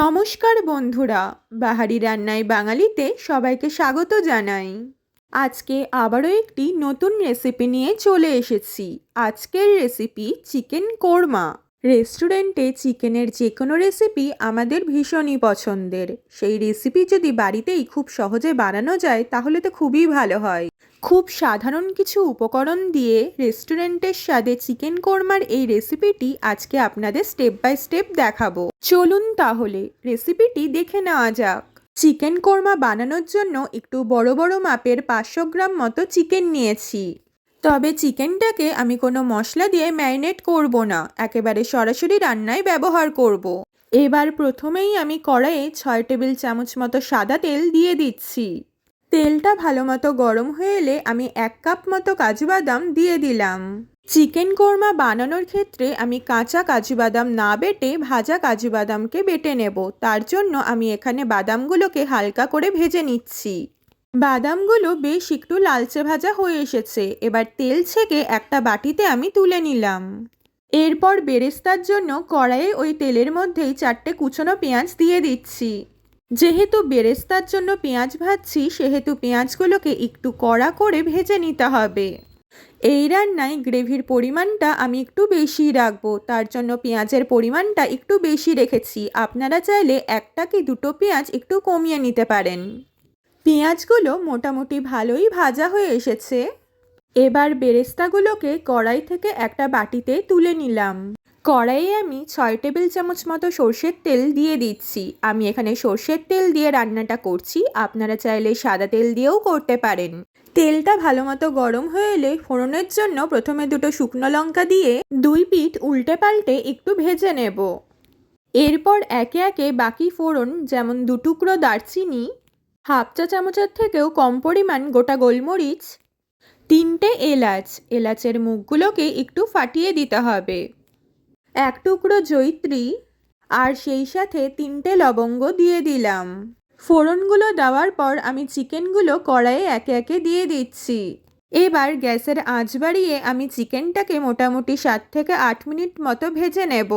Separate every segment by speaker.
Speaker 1: নমস্কার বন্ধুরা, বাহারি রান্নায় বাঙালিতে সবাইকে স্বাগত জানাই। আজকে আবারও একটি নতুন রেসিপি নিয়ে চলে এসেছি। আজকের রেসিপি চিকেন কোরমা রেস্টুরেন্টে চিকেনের যে কোনো রেসিপি আমাদের ভীষণই পছন্দের। সেই রেসিপি যদি বাড়িতেই খুব সহজে বানানো যায়, তাহলে তো খুবই ভালো হয়। খুব সাধারণ কিছু উপকরণ দিয়ে রেস্টুরেন্টের স্বাদে চিকেন কোরমার এই রেসিপিটি আজকে আপনাদের স্টেপ বাই স্টেপ দেখাবো। চলুন তাহলে, রেসিপিটি দেখে নেওয়া যাক। চিকেন কোরমা বানানোর জন্য একটু বড় বড় মাপের পাঁচশো গ্রাম মতো চিকেন নিয়েছি। তবে চিকেনটাকে আমি কোনো মশলা দিয়ে ম্যারিনেট করব না, একেবারে সরাসরি রান্নায় ব্যবহার করব। এবার প্রথমেই আমি কড়াইয়ে ছয় টেবিল চামচ মতো সাদা তেল দিয়ে দিচ্ছি। তেলটা ভালো মতো গরম হয়ে এলে আমি এক কাপ মতো কাজু বাদাম দিয়ে দিলাম। চিকেন কোরমা বানানোর ক্ষেত্রে আমি কাঁচা কাজু বাদাম না বেটে ভাজা কাজু বাদামকে বেটে নেব। তার জন্য আমি এখানে বাদামগুলোকে হালকা করে ভেজে নিচ্ছি। বাদামগুলো বেশ একটু লালচে ভাজা হয়ে এসেছে। এবার তেল ছেঁকে একটা বাটিতে আমি তুলে নিলাম। এরপর বেরেস্তার জন্য কড়াইয়ে ওই তেলের মধ্যেই চারটে কুচনো পেঁয়াজ দিয়ে দিচ্ছি। যেহেতু বেরেস্তার জন্য পেঁয়াজ ভাজছি, সেহেতু পেঁয়াজগুলোকে একটু কড়া করে ভেজে নিতে হবে। এই রান্নায় গ্রেভির পরিমাণটা আমি একটু বেশি রাখব, তার জন্য পেঁয়াজের পরিমাণটা একটু বেশি রেখেছি। আপনারা চাইলে একটা কি দুটো পেঁয়াজ একটু কমিয়ে নিতে পারেন। পেঁয়াজগুলো মোটামুটি ভালোই ভাজা হয়ে এসেছে। এবার বেরেস্তাগুলোকে কড়াই থেকে একটা বাটিতে তুলে নিলাম। কড়াইয়ে আমি ছয় টেবিল চামচ মতো সর্ষের তেল দিয়ে দিচ্ছি। আমি এখানে সর্ষের তেল দিয়ে রান্নাটা করছি। আপনারা চাইলে সাদা তেল দিয়েও করতে পারেন। তেলটা ভালো মতো গরম হয়ে এলে ফোড়নের জন্য প্রথমে দুটো শুকনো লঙ্কা দিয়ে দুই পিঠ উল্টে পাল্টে একটু ভেজে নেব। এরপর একে একে বাকি ফোড়ন, যেমন দু টুকরো দারচিনি, হাফ চা চামচের থেকেও কম পরিমাণ গোটা গোলমরিচ, তিনটে এলাচ। এলাচের মুখগুলোকে একটু ফাটিয়ে দিতে হবে। এক টুকরো জৈত্রী আর সেই সাথে তিনটে লবঙ্গ দিয়ে দিলাম। ফোড়নগুলো দেওয়ার পর আমি চিকেনগুলো কড়াইয়ে একে একে দিয়ে দিচ্ছি। এবার গ্যাসের আঁচ বাড়িয়ে আমি চিকেনটাকে মোটামুটি সাত থেকে আট মিনিট মতো ভেজে নেব।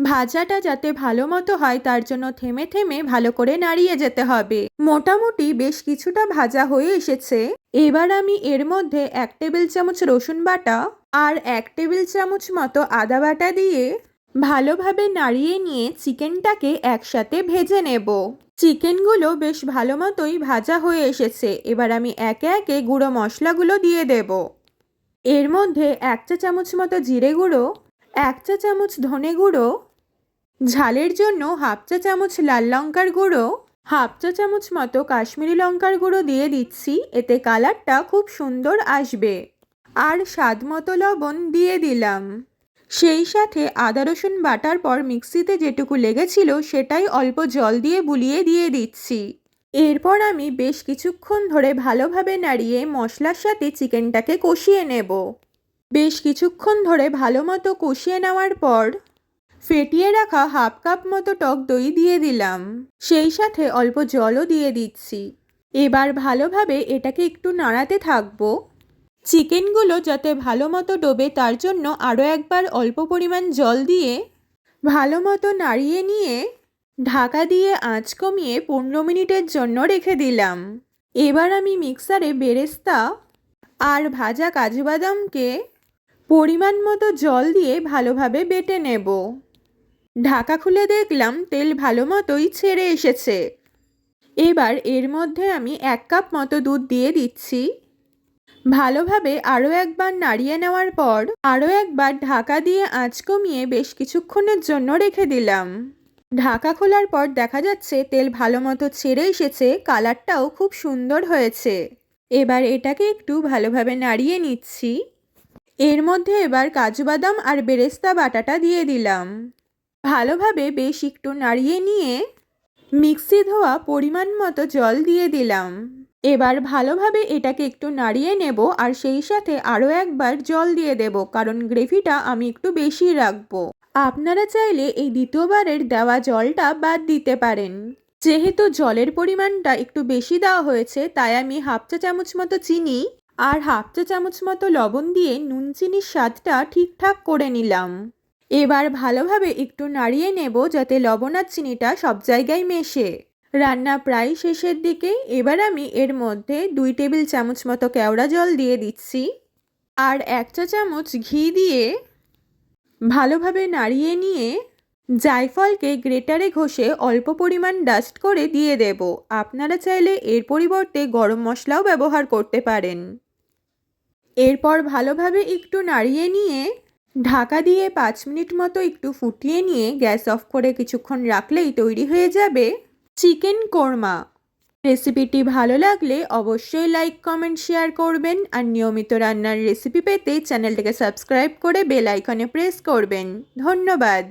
Speaker 1: ভাজাটা যাতে ভালো মতো হয়, তার জন্য থেমে থেমে ভালো করে নাড়িয়ে যেতে হবে। মোটামুটি বেশ কিছুটা ভাজা হয়ে এসেছে। এবার আমি এর মধ্যে এক টেবিল চামচ রসুন বাটা আর এক টেবিল চামচ মতো আদা বাটা দিয়ে ভালোভাবে নাড়িয়ে নিয়ে চিকেনটাকে একসাথে ভেজে নেব। চিকেনগুলো বেশ ভালো মতোই ভাজা হয়ে এসেছে। এবার আমি একে একে গুঁড়ো মশলাগুলো দিয়ে দেব। এর মধ্যে এক চা চামচ মতো জিরে গুঁড়ো, এক চা চামচ ধনে গুঁড়ো ঝালের জন্য হাফ চা চামচ লাল লঙ্কার গুঁড়ো, হাফ চা চামচ মতো কাশ্মীরি লঙ্কার গুঁড়ো দিয়ে দিচ্ছি, এতে কালারটা খুব সুন্দর আসবে। আর স্বাদ মতো লবণ দিয়ে দিলাম। সেই সাথে আদা, রসুন বাটার পর মিক্সিতে যেটুকু লেগেছিল সেটাই অল্প জল দিয়ে বুলিয়ে দিয়ে দিচ্ছি। এরপর আমি বেশ কিছুক্ষণ ধরে ভালোভাবে নাড়িয়ে মশলার সাথে চিকেনটাকে কষিয়ে নেব। বেশ কিছুক্ষণ ধরে ভালো মতো কষিয়ে নেওয়ার পর ফেটিয়ে রাখা হাফ কাপ মতো টক দই দিয়ে দিলাম। সেই সাথে অল্প জলও দিয়ে দিচ্ছি। এবার ভালোভাবে এটাকে একটু নাড়াতে থাকব। চিকেনগুলো যাতে ভালো মতো ডোবে তার জন্য আরও একবার অল্প পরিমাণ জল দিয়ে ভালো মতো নাড়িয়ে নিয়ে ঢাকা দিয়ে আঁচ কমিয়ে পনেরো মিনিটের জন্য রেখে দিলাম। এবার আমি মিক্সারে বেরেস্তা আর ভাজা কাজু বাদামকে পরিমাণ মতো জল দিয়ে ভালোভাবে বেটে নেব। ঢাকা খুলে দেখলাম তেল ভালো মতোই ছেড়ে এসেছে। এবার এর মধ্যে আমি এক কাপ মতো দুধ দিয়ে দিচ্ছি। ভালোভাবে আরও একবার নাড়িয়ে নেওয়ার পর আরও একবার ঢাকা দিয়ে আঁচ কমিয়ে বেশ কিছুক্ষণের জন্য রেখে দিলাম। ঢাকা খোলার পর দেখা যাচ্ছে তেল ভালো মতো ছেড়ে এসেছে, কালারটাও খুব সুন্দর হয়েছে। এবার এটাকে একটু ভালোভাবে নাড়িয়ে নিচ্ছি। এর মধ্যে এবার কাজু বাদাম আর বেরেস্তা বাটাটা দিয়ে দিলাম। ভালোভাবে বেশ একটু নাড়িয়ে নিয়ে মিক্সি ধোয়া পরিমাণ মতো জল দিয়ে দিলাম। এবার ভালোভাবে এটাকে একটু নাড়িয়ে নেব আর সেই সাথে আরও একবার জল দিয়ে দেব, কারণ গ্রেভিটা আমি একটু বেশি রাখব। আপনারা চাইলে এই দ্বিতীয়বারের দেওয়া জলটা বাদ দিতে পারেন। যেহেতু জলের পরিমাণটা একটু বেশি দেওয়া হয়েছে, তাই আমি হাফ চা চামচ মতো চিনি আর হাফ চা চামচ মতো লবণ দিয়ে নুন চিনির স্বাদটা ঠিকঠাক করে নিলাম। এবার ভালোভাবে একটু নাড়িয়ে নেব যাতে লবণ আর চিনিটা সব জায়গায় মেশে। রান্না প্রায় শেষের দিকে, এবার আমি এর মধ্যে দুই টেবিল চামচ মতো কেওড়া জল দিয়ে দিচ্ছি। আর এক চা চামচ ঘি দিয়ে ভালোভাবে নাড়িয়ে নিয়ে জায়ফলকে গ্রেটারে ঘষে অল্প পরিমাণ ডাস্ট করে দিয়ে দেব। আপনারা চাইলে এর পরিবর্তে গরম মশলাও ব্যবহার করতে পারেন। এরপর ভালোভাবে একটু নাড়িয়ে নিয়ে ঢাকা দিয়ে পাঁচ মিনিট মতো একটু ফুটিয়ে নিয়ে গ্যাস অফ করে কিছুক্ষণ রাখলেই তৈরি হয়ে যাবে চিকেন কোরমা। রেসিপিটি ভালো লাগলে অবশ্যই লাইক, কমেন্ট, শেয়ার করবেন আর নিয়মিত রান্নার রেসিপি পেতে চ্যানেলটিকে সাবস্ক্রাইব করে বেল আইকনে প্রেস করবেন। ধন্যবাদ।